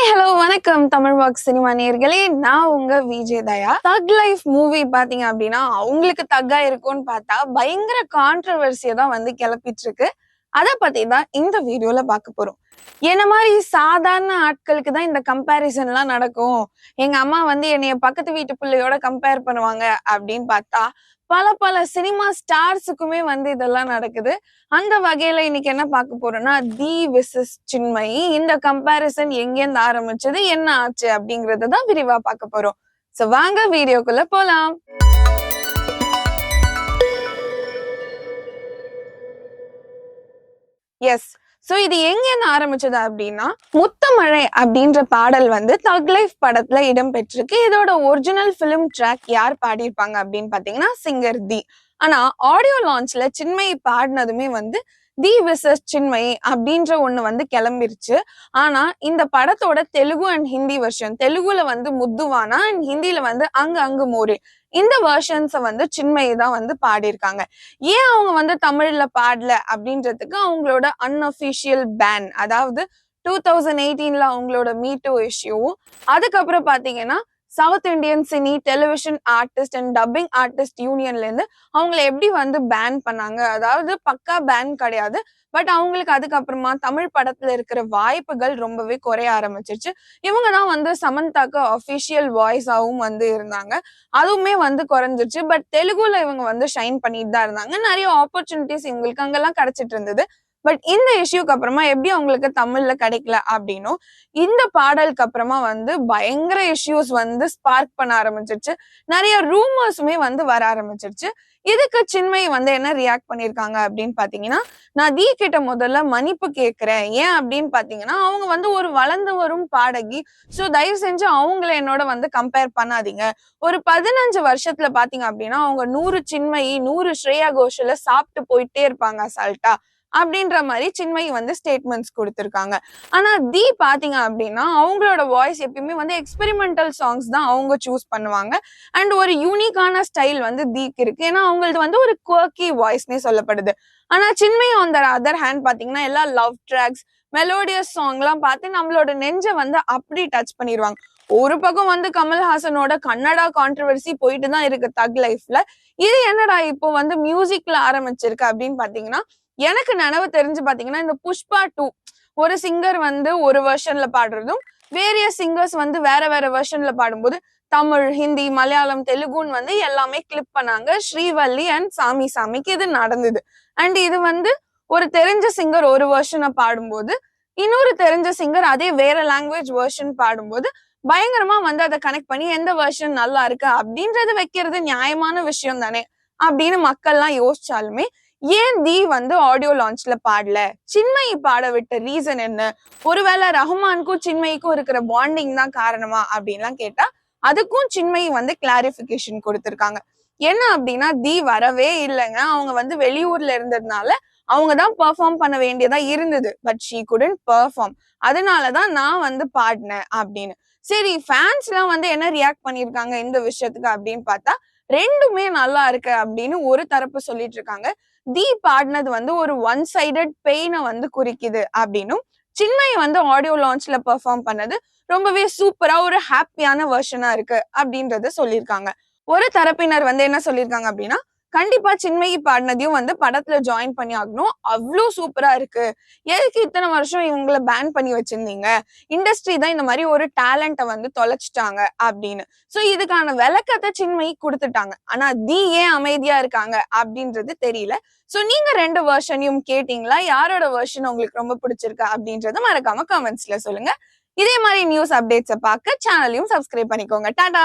Hi hello வணக்கம். Tamil walk cinema நேர்களே நான் உங்க Vijay Daya. Thug Life movie பாத்தீங்க அப்படின்னா அவங்களுக்கு தக்கா இருக்கும்னு பார்த்தா பயங்கர கான்ட்ரவர்சியை தான் வந்து கிளப்பிட்டு இருக்கு அதை பத்தி தான் இந்த வீடியோல பார்க்க போறோம். என்ன மாதிரி சாதாரண ஆட்களுக்கு தான் இந்த கம்பேரிசன்லாம் நடக்கும்? எங்க அம்மா வந்து என்னைய பக்கத்து வீட்டு பிள்ளையோட கம்பேர் பண்ணுவாங்க அப்படின்னு பார்த்தா பல பல சினிமா ஸ்டார்ஸுக்குமே வந்து இதெல்லாம் நடக்குது. அந்த வகையில இன்னைக்கு என்ன பார்க்க போறோம்னா தி விசஸ் சின்மயி இந்த கம்பேரிசன் எங்கேருந்து ஆரம்பிச்சது என்ன ஆச்சு அப்படிங்கறத தான் விரிவா பார்க்க போறோம். சோ வாங்க வீடியோக்குள்ள போலாம். எஸ் சோ இது எங்கேருந்து ஆரம்பிச்சது அப்படின்னா முத்தமழை அப்படின்ற பாடல் வந்து தக் லைஃப் படத்துல இடம்பெற்றிருக்கு. இதோட ஒரிஜினல் ஃபிலிம் ட்ராக் யார் பாடியிருப்பாங்க அப்படின்னு பாத்தீங்கன்னா சிங்கர் தி. ஆனா ஆடியோ லான்ச்ல சின்மயி பாடினதுமே வந்து தி விசஸ் சின்மயி அப்படின்ற ஒண்ணு வந்து கிளம்பிருச்சு. ஆனா இந்த படத்தோட தெலுங்கு அண்ட் ஹிந்தி வெர்ஷன் தெலுங்குல வந்து முத்துவானா அண்ட் ஹிந்தியில வந்து அங்க அங்கு மோரே இந்த வெர்ஷன்ஸை வந்து சின்மயி தான் வந்து பாடியிருக்காங்க. ஏன் அவங்க வந்து தமிழ்ல பாடல அப்படின்றதுக்கு அவங்களோட அன்அஃபிஷியல் பேன் அதாவது டூ தௌசண்ட் எயிட்டீன்ல அவங்களோட மீட்டோ இஷ்யூவும் அதுக்கப்புறம் பாத்தீங்கன்னா South Indian cine television artist and dubbing artist யூனியன்லேருந்து அவங்கள எப்படி வந்து பேன் பண்ணாங்க? அதாவது பக்கா பேன் கிடையாது. பட் அவங்களுக்கு அதுக்கப்புறமா தமிழ் படத்துல இருக்கிற வாய்ப்புகள் ரொம்பவே குறைய ஆரம்பிச்சிருச்சு. இவங்க தான் வந்து சமந்தாக்கு அஃபிஷியல் வாய்ஸாகவும் வந்து இருந்தாங்க. அதுவுமே வந்து குறைஞ்சிருச்சு. பட் தெலுங்குல இவங்க வந்து ஷைன் பண்ணிட்டு தான் இருந்தாங்க. நிறைய ஆப்பர்ச்சுனிட்டிஸ் இவங்களுக்கு அங்கெல்லாம் கிடைச்சிட்டு இருந்தது. பட் இந்த இஷ்யூக்கு அப்புறமா எப்படி அவங்களுக்கு தமிழ்ல கிடைக்கல அப்படின்னும் இந்த பாடலுக்கு அப்புறமா வந்து பயங்கர இஷ்யூஸ் வந்து ஸ்பார்க் பண்ண ஆரம்பிச்சிருச்சு. நிறைய ரூமர்ஸுமே வந்து வர ஆரம்பிச்சிருச்சு. இதுக்கு சின்மை வந்து என்ன ரியாக்ட் பண்ணிருக்காங்க அப்படின்னு பாத்தீங்கன்னா நான் தீ கிட்ட முதல்ல மன்னிப்பு கேட்கிறேன் ஏன் அப்படின்னு பாத்தீங்கன்னா அவங்க வந்து ஒரு வளர்ந்து வரும் பாடகி. சோ தயவு செஞ்சு அவங்கள என்னோட வந்து கம்பேர் பண்ணாதீங்க. ஒரு பதினஞ்சு வருஷத்துல பாத்தீங்க அப்படின்னா அவங்க நூறு சின்மயி நூறு ஸ்ரேயா கோஷல சாப்பிட்டு போயிட்டே இருப்பாங்க அசால்ட்டா. அப்படின்ற மாதிரி சின்மை வந்து ஸ்டேட்மெண்ட்ஸ் கொடுத்துருக்காங்க. ஆனா தி பாத்தீங்க அப்படின்னா அவங்களோட வாய்ஸ் எப்பயுமே வந்து எக்ஸ்பெரிமெண்டல் சாங்ஸ் தான் அவங்க சூஸ் பண்ணுவாங்க. அண்ட் ஒரு யூனிக்கான ஸ்டைல் வந்து தீக்கு இருக்கு. ஏன்னா அவங்களது வந்து ஒரு குவர்க்கி வாய்ஸ்னே சொல்லப்படுது. ஆனா Chinmayi on the other hand பாத்தீங்கன்னா எல்லா லவ் ட்ராக்ஸ் மெலோடியஸ் சாங்லாம் பார்த்து நம்மளோட நெஞ்சை வந்து அப்படி டச் பண்ணிடுவாங்க ஒரு பக்கம் வந்து கமல்ஹாசனோட கன்னடா கான்ட்ரவர்சி போயிட்டு தான் இருக்கு தக் லைஃப்ல இது என்னடா இப்போ வந்து மியூசிக்ல ஆரம்பிச்சிருக்கு அப்படின்னு பாத்தீங்கன்னா எனக்கு நனவு தெரிஞ்சு பாத்தீங்கன்னா இந்த புஷ்பா டூ ஒரு சிங்கர் வந்து ஒரு வெர்ஷன்ல பாடுறதும் வேறிய சிங்கர்ஸ் வந்து வேற வேற வெர்ஷன்ல பாடும்போது தமிழ் ஹிந்தி மலையாளம் தெலுங்குன்னு வந்து எல்லாமே கிளிப் பண்ணாங்க. ஸ்ரீவல்லி அண்ட் சாமி சாமிக்கு இது நடந்தது. அண்ட் இது வந்து ஒரு தெரிஞ்ச சிங்கர் ஒரு வெர்ஷனை பாடும்போது இன்னொரு தெரிஞ்ச சிங்கர் அதே வேற லாங்குவேஜ் வெர்ஷன் பாடும்போது பயங்கரமா வந்து அதை கனெக்ட் பண்ணி எந்த வெர்ஷன் நல்லா இருக்கு? அப்படின்றது வைக்கிறது நியாயமான விஷயம் தானே அப்படின்னு மக்கள்லாம் யோசிச்சாலுமே ஏன் தி வந்து ஆடியோ லான்ச்ல பாடல? சின்மயி பாட விட்ட ரீசன் என்ன? ஒருவேளை ரஹ்மானுக்கும் சின்மயிக்கும் இருக்கிற பாண்டிங் தான் காரணமா அப்படின்லாம் கேட்டா அதுக்கும் சின்மயி வந்து கிளாரிபிகேஷன் கொடுத்திருக்காங்க. என்ன அப்படின்னா தி வரவே இல்லைங்க. அவங்க வந்து வெளியூர்ல இருந்ததுனால அவங்க தான் பெர்ஃபார்ம் பண்ண வேண்டியதா இருந்தது. பட் ஷீ குடன் பெர்ஃபார்ம் அதனாலதான் நான் வந்து பாடினேன் அப்படின்னு. சரி ஃபேன்ஸ் எல்லாம் வந்து என்ன ரியாக்ட் பண்ணிருக்காங்க இந்த விஷயத்துக்கு அப்படின்னு பார்த்தா ரெண்டுமே நல்லா இருக்கு அப்படின்னு ஒரு தரப்பு சொல்லிட்டு இருக்காங்க. தி பாடினது வந்து ஒரு ஒன் சைடட் பெயினை வந்து குறிக்குது அப்படின்னும் சின்மை வந்து ஆடியோ லான்ச்ல பெர்ஃபார்ம் பண்ணது ரொம்பவே சூப்பரா ஒரு ஹாப்பியான வெர்ஷனா இருக்கு அப்படின்றத சொல்லியிருக்காங்க. ஒரு தரப்பினர் வந்து என்ன சொல்லியிருக்காங்க அப்படின்னா கண்டிப்பா சின்மயி பாடினதையும் வந்து படத்துல ஜாயின் பண்ணி ஆகணும். அவ்வளோ சூப்பரா இருக்கு. எதுக்கு இத்தனை வருஷம் இவங்கள பேன் பண்ணி வச்சிருந்தீங்க? இண்டஸ்ட்ரி தான் இந்த மாதிரி ஒரு டேலண்ட்டை வந்து தொலைச்சிட்டாங்க அப்படின்னு. சோ இதுக்கான விளக்கத்தை சின்மயி கொடுத்துட்டாங்க. ஆனா தி ஏன் அமைதியா இருக்காங்க அப்படின்றது தெரியல. சோ நீங்க ரெண்டு வெர்ஷனையும் கேட்டீங்களா? யாரோட வெர்ஷன் உங்களுக்கு ரொம்ப பிடிச்சிருக்கு அப்படின்றத மறக்காம கமெண்ட்ஸ்ல சொல்லுங்க. இதே மாதிரி நியூஸ் அப்டேட்ஸை பார்க்க சேனலையும் சப்ஸ்கிரைப் பண்ணிக்கோங்க. டாடா!